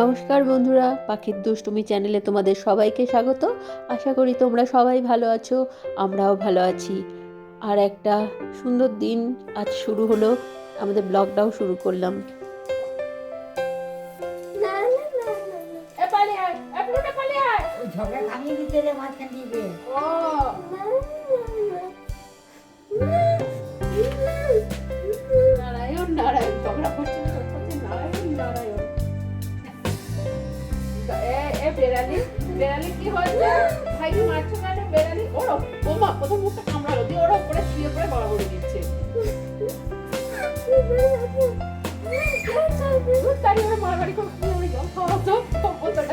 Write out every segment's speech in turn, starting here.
নমস্কার বন্ধুরা পাখির দুষ্টুমি চ্যানেলে তোমাদের সবাইকে স্বাগত। আশা করি তোমরা সবাই ভালো আছো আমরাও ভালো আছি। আর একটা সুন্দর দিন আজ শুরু হলো আমাদের ব্লগটাও শুরু করলাম। ঝগড়া দিতে রে বেড়ালি বেড়ালি কি হয়েছে ভাইকে মারছো কেন বেড়ালি ও মা প্রথম মুখটা কামড়ালো দিয়ে ওরা উপরে শুয়ে পড়ে বড়াবড়ি দিচ্ছে তারি ওরা করে খাওয়া তারি ওরা জল মুখটা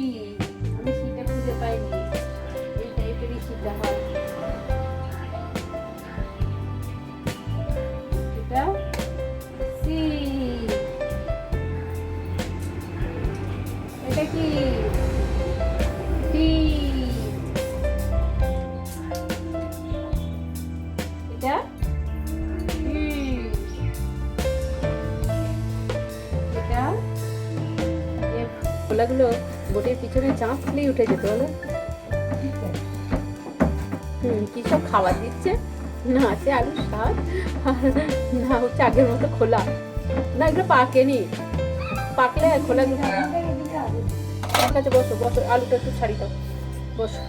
এটা কি? এফ বোটের পিছনে চাঁচ দিলেই উঠে যেত হুম, কি সব খাবার দিচ্ছে? না, আছে আলু শাক। না, হচ্ছে আগের মতো খোলা। না, এগুলো পাকেনি। পাকলে খোলাগুলো ঠিক আছে বসো বসো আলুটা একটু ছাড়ি দাও। বসো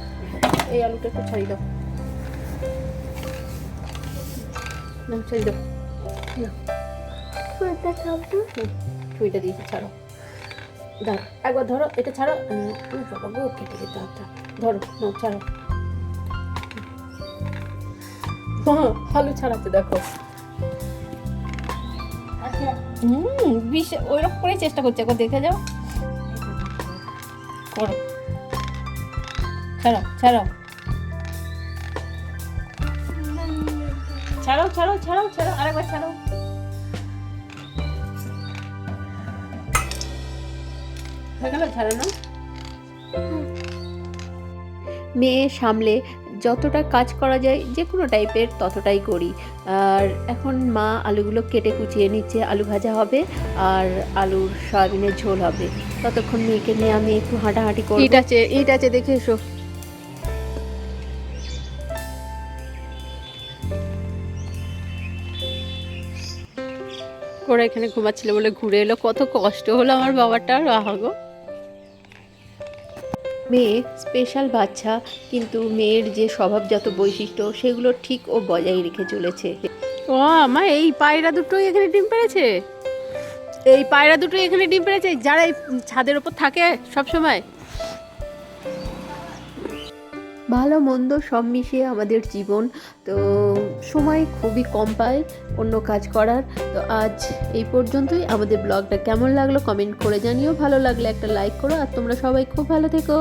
এই আলুটা একটু ছাড়ি দাও। না ছাড়ি দাও। ছুরিটা দিয়েছি ছাড়ো। দাঁড়ো একবার ধরো এটা ছাড়ো। বাবা গো কেটে যেতে হাতটা ধরো নাও ছাড়ো। আলু ছাড়াচ্ছে দেখো। আচ্ছা। হুম বিশ ওইরকম করে চেষ্টা করছে একবার দেখে যাও। করো। ছাড়াও ছাড়াও ছাড়াও ছাড়ো ছাড়ো ছাড়ো আরেকবার ছাড়ো। হয়ে গেল ছাড়ানো মেয়ে সামলে যতটা কাজ করা যায়, যে কোনো টাইপের ততটাই করি। আর এখন মা আলুগুলো কেটে কুচিয়ে নিচ্ছে, আলু ভাজা হবে আর আলুর সয়াবিনের ঝোল হবে। ততক্ষণ মেয়েকে নিয়ে আমি একটু হাঁটাহাঁটি করি ইট আছে ইট আছে, দেখে এসো। ওরা এখানে ঘুমাচ্ছিল বলে ঘুরে এলো, কত কষ্ট হলো আমার বাবাটার আহাগো মেয়ে স্পেশাল বাচ্চা, কিন্তু মেয়ের যে স্বভাবজাত বৈশিষ্ট্য, সেগুলো ঠিক ও বজায় রেখে চলেছে। ও, মা, এই পায়রা দুটোই এখানে ডিম পেড়েছে এই পায়রা দুটোই এখানে ডিম পেড়েছে যারা এই ছাদের ওপর থাকে সব সময় ভালো মন্দ সব মিশিয়ে আমাদের জীবন। তো সময় খুবই কম পায় অন্য কাজ করার। তো আজ এই পর্যন্তই। আমাদের ব্লগটা কেমন লাগল কমেন্ট করে জানিও। ভালো লাগলে একটা লাইক করো। আর তোমরা সবাই খুব ভালো থেকো।